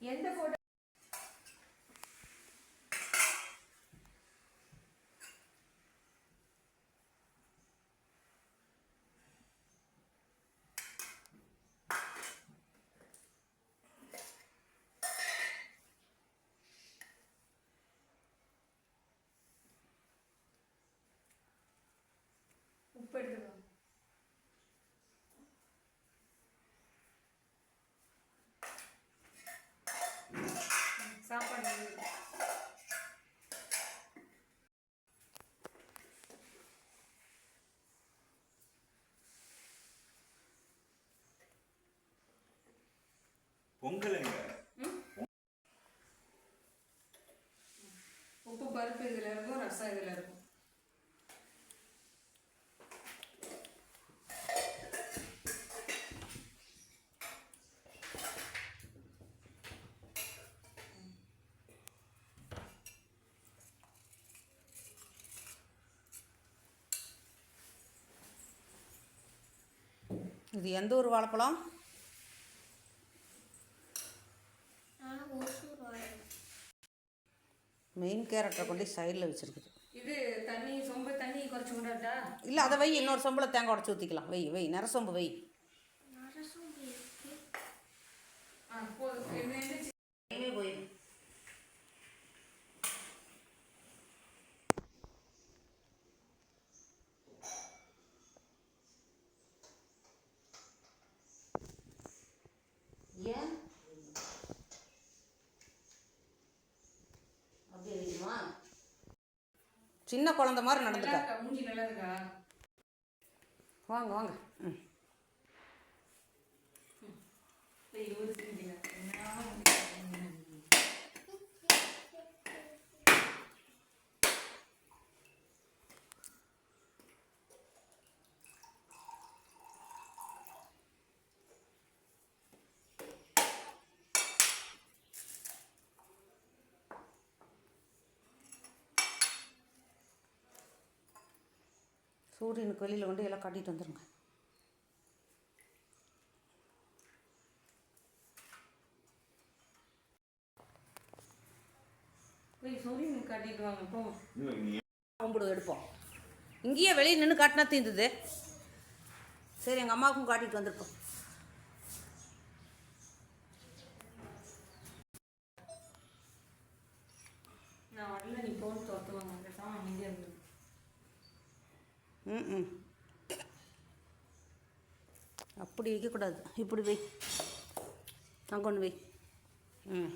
எந்த போட்டோ உப்பு எடுத்துக்கோ. பொங்கல் எங்க உப்பு பருப்பு இதில் இருக்கும் ரசம் இதில் இருக்கும். இது எந்த ஊர் வாழைப்பழம்? மெயின் கேரட்டை கொண்டு சைடில் வச்சுருக்குது. இது தண்ணி சொம்பு தண்ணி குறைச்சி கொண்டாட்டா? இல்லை அதை வை இன்னொரு சொம்பில் தேங்காய் உடச்சி ஊற்றிக்கலாம் வை வை நிற சொம்பு வை. ஏன்? சின்ன குழந்த மாதிரி நடந்துக்க. வாங்க வாங்க. ம் சரி ஒரு செஞ்சுங்க சூரியனுக்கு வெளியில் கொண்டு எல்லாம் காட்டிட்டு வந்துடுங்க போய் சூரியனுக்கு காட்டிட்டு வாங்க போ. கும்பிடு எடுப்போம். இங்கேயே வெளியே நின்று காட்டினா தீர்ந்தது சரி எங்கள் அம்மாவுக்கும் காட்டிட்டு வந்திருக்கோம். நான் வரல நீ போட்டு துரத்துவாங்க பேசாம அமைதியாக இருந்து ம் அப்படி வைக்கக்கூடாது. இப்படி வை. நான் கொண்டு வை. ம்.